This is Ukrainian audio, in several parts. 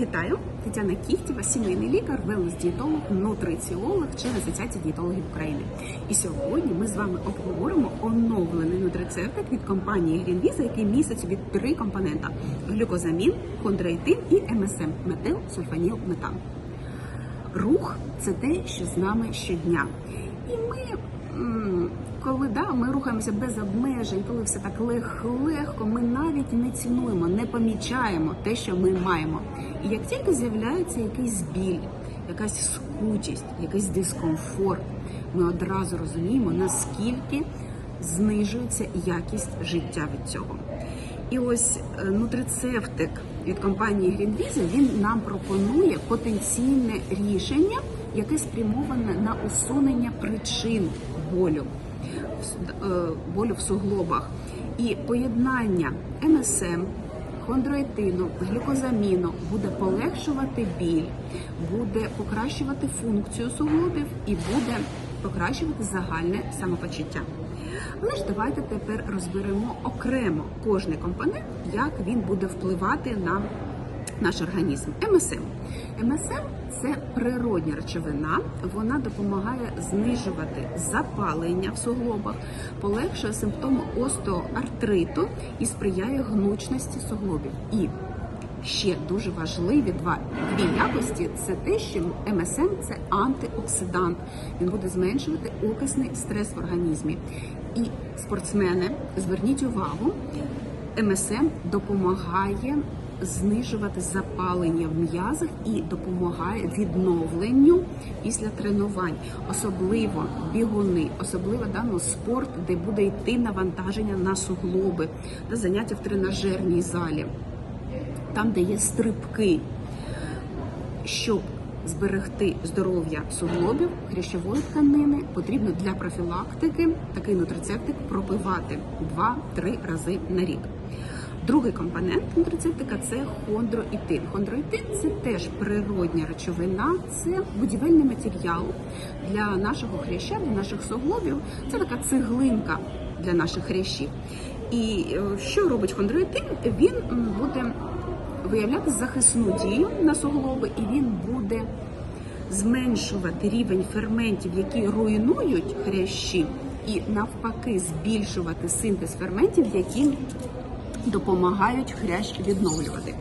Вітаю, Тетяна Кіхтєва, сімейний лікар, велнес-дієтолог, нутриціолог, член Асоціації дієтологів України. І сьогодні ми з вами обговоримо оновлений нутрицептик від компанії Greenvisa, який містить собі три компонента: глюкозамін, хондроїтин і МСМ метил, сульфаніл, метан. Рух це те, що з нами щодня. І ми, коли да, ми рухаємося без обмежень, коли все так легко, ми навіть не цінуємо, не помічаємо те, що ми маємо. І як тільки з'являється якийсь біль, якась скутість, якийсь дискомфорт, ми одразу розуміємо, наскільки знижується якість життя від цього. І ось е, нутрицептик від компанії Greenvisa, він нам пропонує потенційне рішення, яке спрямоване на усунення причин болю, е, болю в суглобах. І поєднання МСМ, хондроїтину, глюкозаміну буде полегшувати біль, буде покращувати функцію суглобів і буде покращувати загальне самопочуття. Але ж давайте тепер розберемо окремо кожний компонент, як він буде впливати на наш організм. МСМ. МСМ це природня речовина. Вона допомагає знижувати запалення в суглобах, полегшує симптоми остеоартриту і сприяє гнучності суглобів. І ще дуже важливі два дві якості це те, що МСМ це антиоксидант. Він буде зменшувати окисний стрес в організмі. І спортсмени, зверніть увагу, МСМ допомагає знижувати запалення в м'язах і допомагає відновленню після тренувань, особливо бігуни, особливо дану спорт, де буде йти навантаження на суглоби, та заняття в тренажерній залі там, де є стрибки, щоб зберегти здоров'я суглобів, хрящової тканини, потрібно для профілактики такий нутрицептик пропивати 2-3 рази на рік. Другий компонент нутрицептика це хондроїтин. Хондроїтин це теж природня речовина, це будівельний матеріал для нашого хряща, для наших суглобів. Це така цеглинка для наших хрящів. І е, що робить хондроїтин? Він буде виявляти захисну дію на суглоби, і він буде зменшувати рівень ферментів, які руйнують хрящі, і навпаки збільшувати синтез ферментів, які допомагають хрящ відновлювати.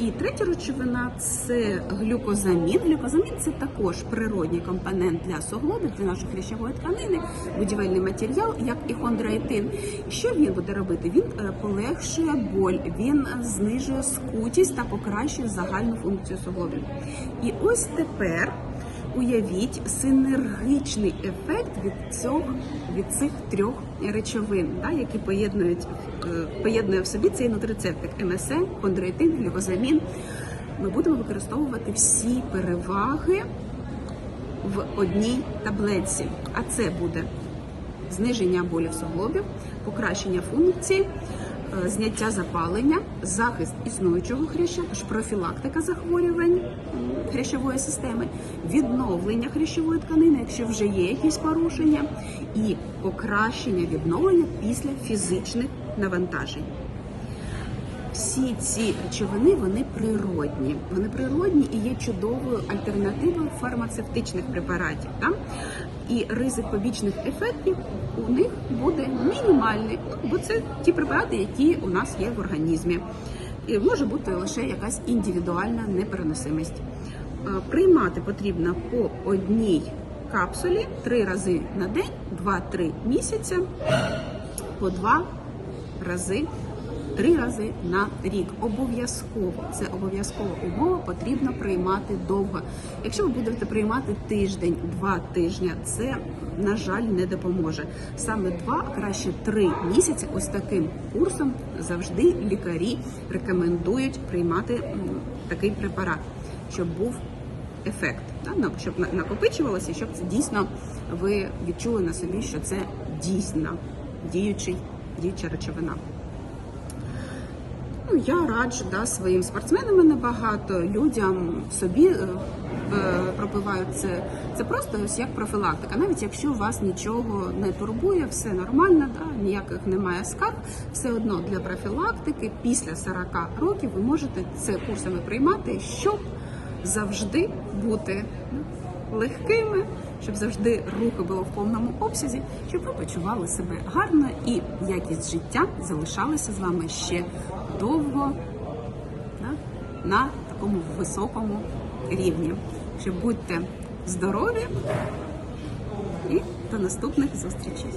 І третя речовина це глюкозамін. Глюкозамін це також природній компонент для суглобів, для нашої хрящової тканини, будівельний матеріал, як і хондроїтин. Що він буде робити? Він е, полегшує боль, він знижує скутість та покращує загальну функцію суглобів. І ось тепер уявіть синергічний ефект від цього від цих трьох речовин, да, які поєднують е, поєднує в собі цей нутрицептик МСМ, хондроїтин, глюкозамін. Ми будемо використовувати всі переваги в одній таблетці. А це буде зниження болів суглобів, покращення функцій, е, зняття запалення, захист існуючого хряща, тож профілактика захворювань хрящової системи, відновлення хрящової тканини, якщо вже є якісь порушення, і покращення відновлення після фізичних навантажень. Всі ці речовини вони природні. Вони природні і є чудовою альтернативою фармацевтичних препаратів. Так? І ризик побічних ефектів у них буде мінімальний, ну, бо це ті препарати, які у нас є в організмі. І може бути лише якась індивідуальна непереносимість. Е, Приймати потрібно по одній капсулі три рази на день, 2-3 місяця, по два рази три рази на рік. Обов'язково це обов'язкова умова. Потрібно приймати довго. Якщо ви будете приймати тиждень, два тижні, це на жаль не допоможе. Саме два, а краще три місяці. Ось таким курсом завжди лікарі рекомендують приймати такий препарат, щоб був ефект, да, щоб на- накопичувалося, щоб це дійсно ви відчули на собі, що це дійсно діючий, діюча речовина. Ну, я раджу да, своїм спортсменам набагато людям собі е, е, пропивають це. Це просто ось як профілактика. Навіть якщо вас нічого не турбує, все нормально, да, ніяких немає скарг, все одно для профілактики після 40 років ви можете це курсами приймати, щоб завжди бути легкими, щоб завжди рухи було в повному обсязі, щоб ви почували себе гарно і якість життя залишалася з вами ще довго да, на такому високому рівні. Щоб будьте здорові і до наступних зустрічей.